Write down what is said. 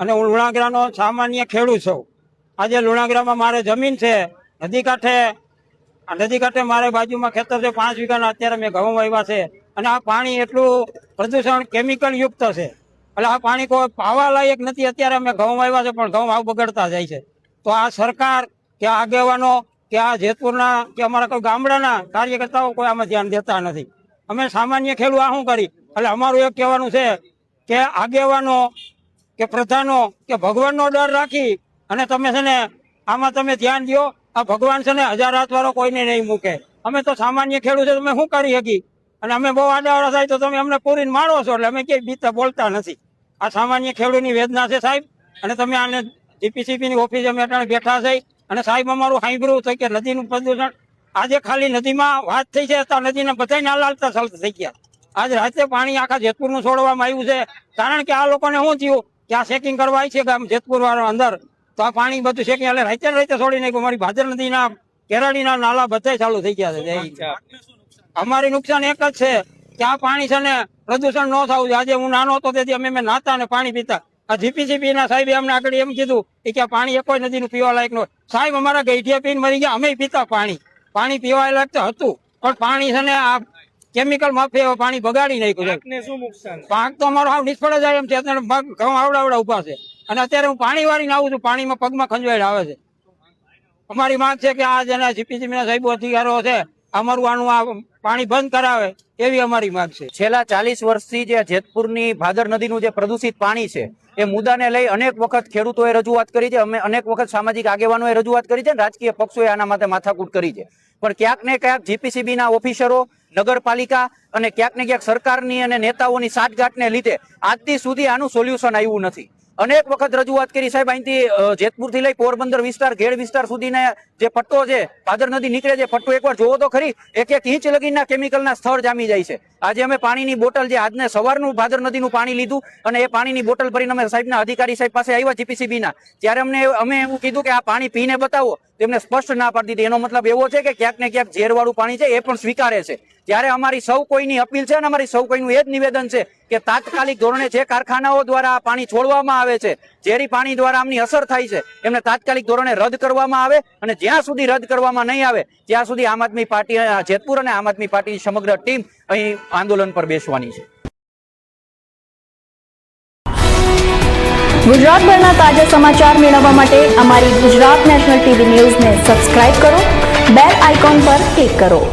અને હું લુણાગરાનો સામાન્ય ખેડૂત છું. આજે લુણાગરામાં મારે જમીન છે, નદી કાંઠે. નદી કાંઠે મારે બાજુમાં ખેતર છે, પાંચ વીઘાના. અત્યારે મેં ઘઉં વાવ્યા છે. અને આ પાણી એટલું પ્રદૂષણ કેમિકલ યુક્ત છે. એટલે આ પાણી કોઈ પાવા લાયક નથી. અત્યારે અમે ઘઉં વાવ્યા છે, પણ ઘઉં આવ બગડતા જાય છે. તો આ સરકાર કે આગેવાનો કે આ જેતપુરના કે અમારા કોઈ ગામડાના કાર્યકર્તાઓ કોઈ આમાં ધ્યાન દેતા નથી. અમે સામાન્ય ખેડૂત, આ શું કરી? એટલે અમારું એક કહેવાનું છે કે આગેવાનો કે પ્રધાનો, કે ભગવાનનો ડર રાખી અને તમે છે ને આમાં તમે ધ્યાન દો આ ભગવાન છે ને હજાર હાથ વાળો કોઈને નહીં મૂકે. અમે તો સામાન્ય ખેડૂત, તમે શું કરી શકી અને અમે બહુ આડાવાળા થાય તો તમે અમને પૂરીને મારો છો એટલે અમે ક્યાંય બીતા બોલતા નથી. આ સામાન્ય ખેડૂતની વેદના છે સાહેબ. અને તમે આને જીપીસીપીની ઓફિસે અમે અટાણે બેઠા છે. અને સાહેબ, અમારું સાંભળ્યું થઈ કે નદીનું પ્રદૂષણ આજે ખાલી નદીમાં વાત થઈ છે તો નદીના બધા નાલાલતા ચાલતા થઈ ગયા. આજ રાતે પાણી આખા જેતપુરનું છોડવામાં આવ્યું છે. કારણ કે આ લોકોને શું થયું? આ ચેકિંગ કરવા આવી છે કે આમ જેતપુર વાળો અંદર. તો આ પાણી બધું શેકી એટલે રાઈતે રાઈતે છોડી નાખ્યું. અમારી ભાદર નદીના કેરાડીના નાલા બધા ચાલુ થઈ ગયા છે. અમારી નુકસાન એક જ છે કે આ પાણી છે ને પ્રદૂષણ ન થવું આજે હું નાનો હતો તેથી અમે નાતા ને પાણી પીતા. આ જીપીસીપી ના સાહેબે અમને આગળ એમ કીધું કે આ પાણી નદી નદીનું પીવા લાયક નો સાહેબ અમારા ગઈઠિયા પીને મરી ગયા. અમે પીતા પાણી. પાણી પીવા લાયક તો હતું. પણ પાણી છે ને આ કેમિકલ માફી પાણી બગાડી નાખ્યું છે. શું નુકસાન? પાક તો અમારો આવ નિષ્ફળ જાય એમ છે. પગ ઘઉં આવડા આવડા ઊભા છે. અને અત્યારે હું પાણી વાળીને આવું છું. પાણીમાં પગમાં ખંજવાળ આવે છે. અમારી માંગ છે કે આ જેના સીપીસીબી ના સાહેબો અધિકારો છે અમારું આનું આ પાણી બંધ કરાવે એવી અમારી માંગ છે. છેલ્લા ચાલીસ વર્ષથી જે જેતપુરની ભાદર નદીનું જે પ્રદૂષિત પાણી છે, એ મુદ્દાને લઈ અનેક વખત ખેડૂતોએ રજૂઆત કરી છે, અમે અનેક વખત સામાજિક આગેવાનોએ રજૂઆત કરી છે રાજકીય પક્ષોએ આના માટે માથાકૂટ કરી છે. પણ ક્યાંક ને ક્યાંક જીપીસીબીના ઓફિસરો, નગરપાલિકા અને ક્યાંક ને ક્યાંક સરકારની અને નેતાઓની સાઠગાંઠને લીધે આજથી સુધી આનું સોલ્યુશન આવ્યું નથી. અનેક વખત રજૂઆત કરી સાહેબ, અહીંથી જેતપુરથી લઈ પોરબંદર વિસ્તાર, ઘેડ વિસ્તાર સુધીના જે પટ્ટો છે, ભાદર નદી નીકળે છે, પટ્ટો એકવાર જોવો તો ખરી, એક એક ઇંચ લગીના કેમિકલના સ્થળ જામી જાય છે. આજે અમે પાણીની બોટલ જે આજને સવારનું ભાદર નદીનું પાણી લીધું અને એ પાણીની બોટલ ભરીને અમે સાહેબના અધિકારી સાહેબ પાસે આવ્યા જીપીસીબીના. ત્યારે અમને અમે એવું કીધું કે આ પાણી પીને બતાવો, તેમને સ્પષ્ટ ના પાડી દીધી. એનો મતલબ એવો છે કે ક્યાંક ને ક્યાંક ઝેરવાળું પાણી છે, એ પણ સ્વીકારે છે. ત્યારે અમારી સૌ કોઈની અપીલ છે અને અમારી સૌ કોઈનું એ જ નિવેદન છે કે તાત્કાલિક ધોરણે જે કારખાનાઓ દ્વારા આ પાણી છોડવામાં આવે છે, ઝેરી પાણી દ્વારા આમની અસર થાય છે, એમને તાત્કાલિક ધોરણે રદ કરવામાં આવે અને જ્યાં સુધી રદ કરવામાં નહીં આવે, ત્યાં સુધી આમ આદમી પાર્ટી જેતપુર અને આમ આદમી પાર્ટીની સમગ્ર ટીમ અહીં આંદોલન પર બેસવાની છે. ગુજરાતભરના તાજા સમાચાર મેળવવા માટે અમારી ગુજરાત નેશનલ ટીવી ન્યૂઝને સબસ્ક્રાઇબ કરો, બેલ આઇકોન પર ક્લિક કરો.